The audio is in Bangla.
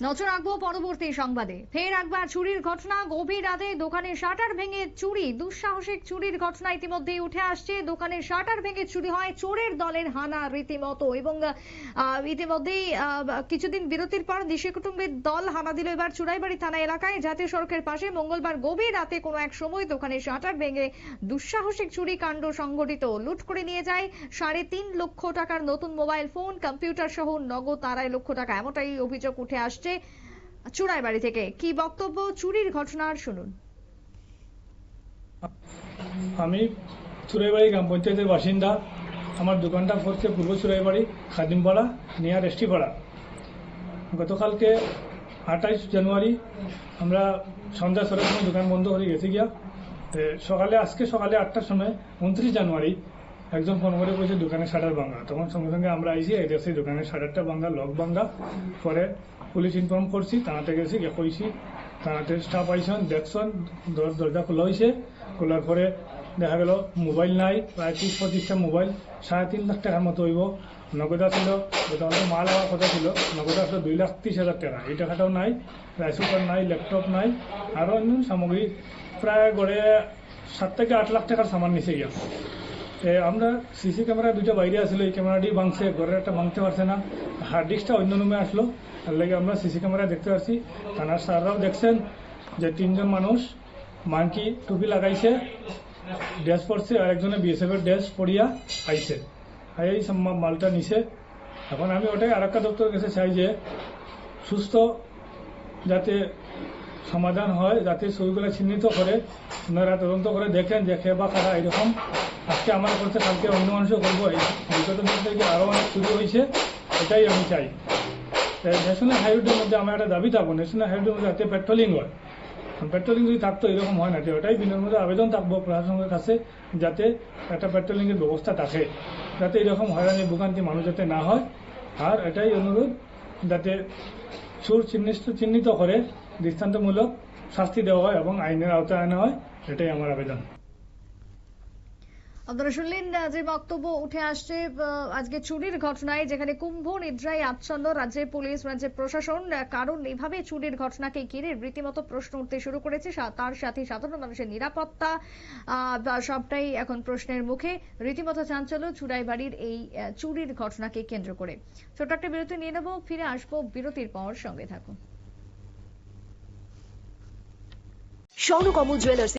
নজর রাখব পরবর্তী সংবাদে। ফের একবার চুরির ঘটনা, গভীর রাতে দোকানের শাটার ভেঙে চুরি, দুঃসাহসিক চুরির ঘটনা ইতিমধ্যেই উঠে আসছে। দোকানের শাটার ভেঙে চুরি হয় চোরের দলের হানা রীতিমতো এবং ইতিমধ্যেই কিছুদিন বিরতির পর দেশে কুটুম্বের দল হানা দিল এবার চুরাইবাড়ি থানা এলাকায়। জাতীয় সড়কের পাশে মঙ্গলবার গভীর রাতে কোনো এক সময় দোকানের শাটার ভেঙে দুঃসাহসিক চুরি কাণ্ড সংঘটিত। লুট করে নিয়ে যায় সাড়ে তিন লক্ষ টাকার নতুন মোবাইল ফোন, কম্পিউটার সহ নগদ আড়াই লক্ষ টাকা। এমনটাই অভিযোগ উঠে আসছে। চুরাইবাড়ি থেকে। কি বক্তব্য চুরির ঘটনার শুনুন। আমি চুরাইবাড়ি গ্রাম পঞ্চায়েতের বাসিন্দা। আমার দোকানটা পড়ছে পূর্ব চুরাইবাড়ি খাদিমপাড়া, নিয়ার এসটিপাড়া। গতকালকে আঠাইশ জানুয়ারি আমরা সন্ধ্যা ছটার সময় দোকান বন্ধ করে গেছি গিয়া। সকালে, আজকে সকালে আটটার সময়, উনত্রিশ জানুয়ারি একজন ফোন করে কইছে দোকানের শাটার ভাঙা। তখন সঙ্গে সঙ্গে আমরা আইসি দেখছি দোকানের শাটারটা ভাঙা লক ভাঙা। পরে পুলিশ ইনফর্ম করছি থানাতে গেছি গিয়ে কইছি থানাতে স্টাফ আইসন দেখছন দর- দরজা খোলা হয়েছে খোলার পরে দেখা গেল মোবাইল নাই প্রায় ত্রিশ পঁচিশটা মোবাইল সাড়ে তিন লাখ টাকার মতো হইব। নগদ ছিল আমাদের মাল হওয়ার কথা ছিল নগদ আসলে দুই লাখ ত্রিশ হাজার টাকা। এই টাকাটাও নাই রাইস কুকার নাই ল্যাপটপ নাই আরও অন্য সামগ্রী প্রায় গড়ে সাত থেকে আট লাখ টাকার সামান নিচে গিয়া এ, আমরা সিসি ক্যামেরা দুইটা বাইরে আসলো, এই ক্যামেরাটি ভাঙছে, ঘরের একটা ভাঙতে পারছে না। হার্ড ডিস্কটা অন্য রুমে আসলো, তার লাগে আমরা সিসি ক্যামেরা দেখতে পাচ্ছি থানার স্যাররাও দেখছেন যে তিনজন মানুষ মাংকি টুপি লাগাইছে, ড্রেস পরছে, আর একজনে বিএসএফ এর ড্রেস পরিয়া আইছে। এই মালটা নিছে। এখন আমি ওটাই আর একটা দপ্তরের কাছে চাই যে সুস্থ যাতে সমাধান হয়, যাতে ছবিগুলো চিহ্নিত করে, ওনারা তদন্ত করে দেখেন যে খে বা কারা এরকম আজকে আমার করছে কালকে অন্য মানুষও করব এই বিগত দিন থেকে আরও অনেক চুরি হয়েছে, এটাই আমি চাই। ন্যাশনাল হাইওয়ের মধ্যে আমার একটা দাবি থাকব ন্যাশনাল হাইওয়ের মধ্যে যাতে পেট্রোলিং হয়। পেট্রোলিং যদি থাকতো, এরকম হয় না ওটাই বিনোর মধ্যে আবেদন থাকব প্রশাসনের কাছে, যাতে একটা পেট্রোলিং এর ব্যবস্থা থাকে, যাতে এরকম হয়রানি ভোগান্তি মানুষ যাতে না হয়। আর এটাই অনুরোধ, যাতে সুর চিহ্নিত চিহ্নিত করে দৃষ্টান্তমূলক শাস্তি দেওয়া হয় এবং আইনের আওতায় আনা হয়, এটাই আমার আবেদন। আপনারা শুনলেন যে বক্তব্য উঠে আসছে আজকে চুরির ঘটনায় যেখানে কুম্ভ নিদ্রায় আচ্ছন্ন রাজ্যের পুলিশ রাজ্যের প্রশাসন কারণ এভাবে চুরির ঘটনাকে ঘিরে রীতিমতো প্রশ্ন উঠতে শুরু করেছে। তার সাথে সাধারণ মানুষের নিরাপত্তা সবটাই এখন প্রশ্নের মুখে। রীতিমতো চাঞ্চল্য চুরাইবাড়ির এই আহ, চুরির ঘটনাকে কেন্দ্র করে। ছোট একটা বিরতি নিয়ে নেব ফিরে আসব বিরতির পর। সঙ্গে থাকুন। স্বর্ণকমল জুয়েলার্স